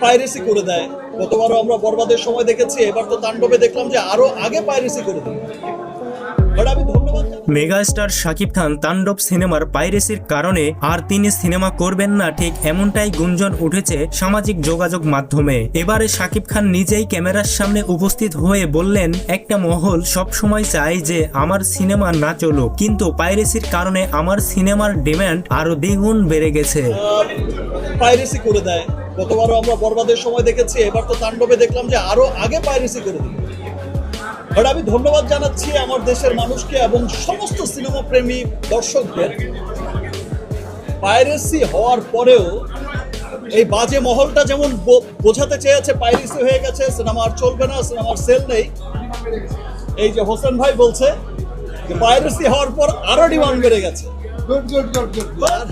Piracy করে দেয়। গতবারও আমরা বরবাদের সময় দেখেছি এবার তো তাণ্ডবে দেখলাম যে আরও আগে পাইরেসি করে দেয়। জানাই। মেগাস্টার শাকিব খান তাণ্ডব সিনেমার পাইরেসির কারণে আর তিনি সিনেমা করবেন না ঠিক এমনটাই গুঞ্জন উঠেছে সামাজিক যোগাযোগ মাধ্যমে। এবারে শাকিব খান নিজেই ক্যামেরার সামনে উপস্থিত হয়ে বললেন একটা মহল সব সময় চায় যে আমার সিনেমা না চলুক কিন্তু পাইরেসির কারণে আমার সিনেমার ডিমান্ড আরও দ্বিগুণ বেড়ে গেছে। পাইরেসি করে দেয়। গতবারও আমরা বরবাদের সময় দেখেছি এবার তো তাণ্ডবে দেখলাম যে আরও আগে পাইরেসি করে দেয় বাট আমি ধন্যবাদ জানাচ্ছি আমার দেশের মানুষকে এবং সমস্ত সিনেমা প্রেমী দর্শকদের। পাইরেসি হওয়ার পরেও এই বাজে মহলটা যেমন বোঝাতে চেয়েছে পাইরেসি হয়ে গেছে সিনেমা আর চলবে না সিনেমার সেল নেই। এই যে হোসেন ভাই বলছে যে পাইরেসি হওয়ার পর আরও ডিমান্ড বেড়ে গেছে। Good good good good